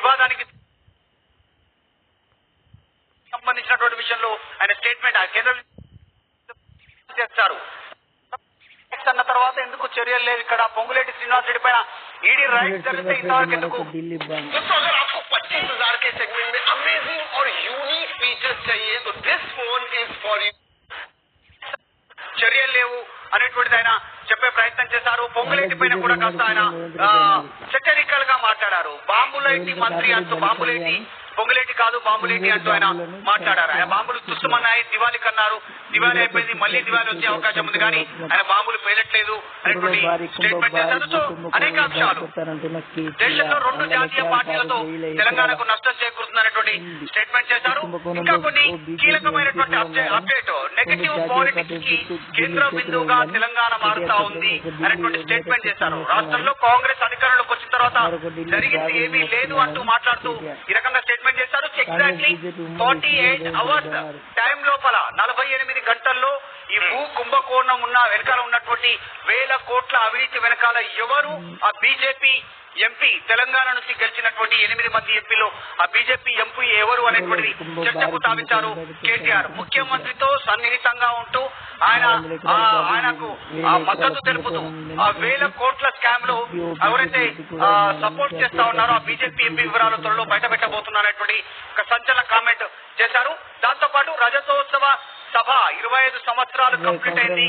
వివాదానికి సంబంధించినటువంటి విషయంలో ఆయన స్టేట్మెంట్ ఆ కేంద్ర చేస్తారు అన్న తర్వాత ఎందుకు చర్యలు లేవు ఇక్కడ పొంగులేటి శ్రీనివాస్ రెడ్డి పైన ఈడీ రైట్ జరిగితే ఇంతవరకు ఎందుకు ఢిల్లీ బంద్ दोस्तों अगर आपको पच्चीस हजार के सेगमेंट में अमेजिंग और यूनिक फीचर्स चाहिए तो this phone is for you చర్యలు లేవు అనేటువంటిది ఆయన చెప్పే ప్రయత్నం చేశారు పొంగులేటి పైన కూడా కాస్త ఆయన సెటరికల్ గా మాట్లాడారు బాంబులేటి మంత్రి అంటూ బాంబులేటి పొంగులేటి కాదు బాంబులేటి అంటూ ఆయన మాట్లాడారు. ఆయన బాంబులు తుస్సుమన్నాయి దివాళి కన్నారు. దివాళి అయిపోయింది మళ్ళీ దివాళి వచ్చే అవకాశం ఉంది కానీ ఆయన బాంబులు పేలట్లేదు అనేటువంటి స్టేట్మెంట్ చేశారు. సో అనేక అంశాలు. దేశంలో రెండు జాతీయ పార్టీలతో తెలంగాణకు నష్టం చేకూరుతుందనేటువంటి స్టేట్మెంట్ చేశారు. ఇంకా కొన్ని కీలకమైనటువంటి అప్డే- అప్డేట్ నెగటివ్ పాలిటిక్స్కి కేంద్ర బిందువుగా తెలంగాణ మారుతా ఉంది అనేటువంటి స్టేట్మెంట్ చేశారు. రాష్ట్రంలో కాంగ్రెస్ అధికారంలోకి వచ్చిన తర్వాత జరిగింది ఏమీ లేదు అంటూ మాట్లాడుతూ ఈ రకంగా స్టేట్మెంట్ చేశారు. Exactly forty eight hours time లోపల నలభై ఎనిమిది గంటల్లో ఈ భూ కుంభకోణం ఉన్న వెనకాల ఉన్నటువంటి వేల కోట్ల అవినీతి వెనకాల ఎవరు? ఆ బీజేపీ ఎంపీ తెలంగాణ నుంచి గెలిచినటువంటి ఎనిమిది మంది ఎంపీలు ఆ బీజేపీ ఎంపీ ఎవరు అనేటువంటిది చర్చకు తావించారు కేటీఆర్. ముఖ్యమంత్రితో సన్నిహితంగా ఉంటూ ఆయన ఆయనకు మద్దతు తెలుపుతూ ఆ వేల కోట్ల స్కామ్లో ఎవరైతే సపోర్ట్ చేస్తా ఉన్నారో ఆ బీజేపీ ఎంపీ వివరాలు త్వరలో బయట పెట్టబోతున్నారనేటువంటి ఒక కామెంట్ చేశారు దాంతో పాటు రజతోత్సవ సభ ఇరవై ఐదు సంవత్సరాలు కంప్లీట్ అయింది.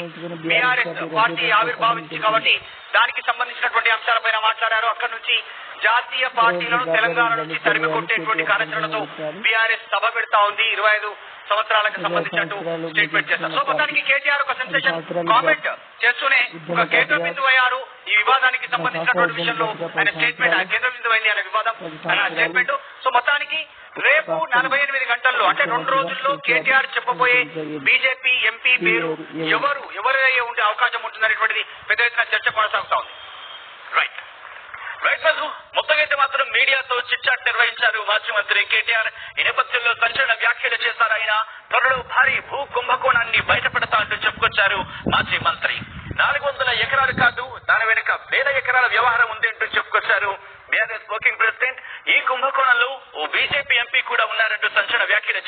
బీఆర్ఎస్ పార్టీ ఆవిర్భావించి కాబట్టి దానికి సంబంధించినటువంటి అంశాలపైన మాట్లాడారు. అక్కడ నుంచి జాతీయ పార్టీలను తెలంగాణ నుంచి తరిమి కొట్టేటువంటి కార్యాచరణతో బీఆర్ఎస్ సభ పెడతా ఉంది. ఇరవై ఐదు సంవత్సరాలకు సంబంధించినట్టు స్టేట్మెంట్ చేస్తారు. సో మొత్తానికి కేటీఆర్ ఒక సెన్సేషన్ కామెంట్ చేస్తూనే ఒక కేంద్ర బిందువు అయ్యారు వివాదానికి సంబంధించినటువంటి విషయంలో ఆయన స్టేట్మెంట్ ఆయన కేంద్ర బిందువు అయింది అనే వివాదం ఆయన స్టేట్మెంట్ సో మొత్తానికి రేపు నలభై ఎనిమిది గంటల్లో అంటే రెండు రోజుల్లో కేటీఆర్ చెప్పబోయే బీజేపీ ఎంపీ పేరు ఎవరు ఎవరయ్యే ఉండే అవకాశం ఉంటుందనేటువంటిది పెద్ద ఎత్తున చర్చ కొనసాగుతా ఉంది. రైట్ రైట్ మొత్తం అయితే మాత్రం మీడియాతో చిట్చాట్ నిర్వహించారు మాజీ మంత్రి కేటీఆర్. ఈ నేపథ్యంలో సంచలన వ్యాఖ్యలు చేశారు ఆయన. త్వరలో భారీ భూ కుంభకోణాన్ని బయటపెడతా అంటూ చెప్పుకొచ్చారు మాజీ మంత్రి. టీఆర్ఎస్ వర్కింగ్ ప్రెసిడెంట్ ఈ కుంభకోణంలో ఓ బీజేపీ ఎంపీ కూడా ఉన్నారంటూ సంచలన వ్యాఖ్యలు